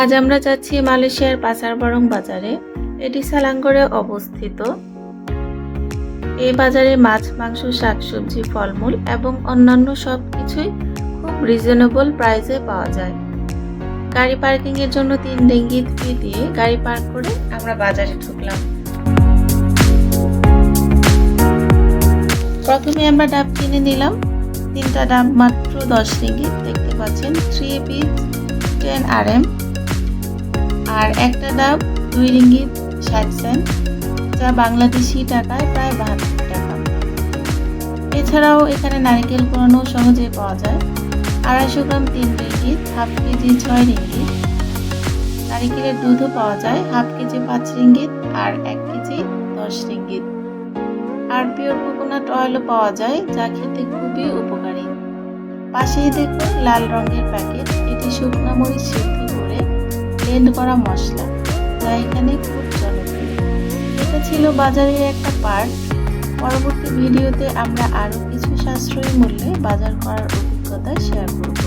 আজ আমরা যাচ্ছি মালয়েশিয়ার পাসারবরং বাজারে। এটি সালাঙ্গরে অবস্থিত। এই বাজারে মাছ, মাংস, শাকসবজি, ফলমূল এবং অন্যান্য সব কিছুই খুব রিজনেবল প্রাইসে পাওয়া যায়। গাড়ি পার্কিং এর জন্য তিন রিঙ্গিত ফি দিয়ে গাড়ি পার্ক করে আমরা বাজারে ঢুকলাম। প্রথমে আমরা ডাব কিনে নিলাম। তিনটা ডাব মাত্র দশ রিঙ্গিত দেখতে পাচ্ছেন three piece ten R M আর একটা ডাব দুই রিঙ্গিত ষাট সেন্ট যা বাংলাদেশি টাকায় প্রায় বাহাত্তর টাকা। এছাড়াও এখানে নারকেল কোরানো সহজে পাওয়া যায়। আড়াইশো গ্রাম তিন রিঙ্গিত, হাফ কেজি ছয় রিঙ্গিত। নারিকেলের দুধও পাওয়া যায়, হাফ কেজি পাঁচ রিঙ্গিত আর এক কেজি দশ রিঙ্গিত। আর পিওর কোকোনাট অয়েলও পাওয়া যায়, যা খেতে খুবই উপকারী। পাশেই দেখুন লাল রঙের প্যাকেট, এটি শুকনো মরিচ সিদ্ধ ব্লেন্ড করা মশলা, যা এখানে খুব জনপ্রিয়। এটা ছিল বাজারের একটা পার্ট পরবর্তী ভিডিওতে আমরা আরও কিছু সাশ্রয়ী মূল্যে বাজার করার অভিজ্ঞতা শেয়ার করব।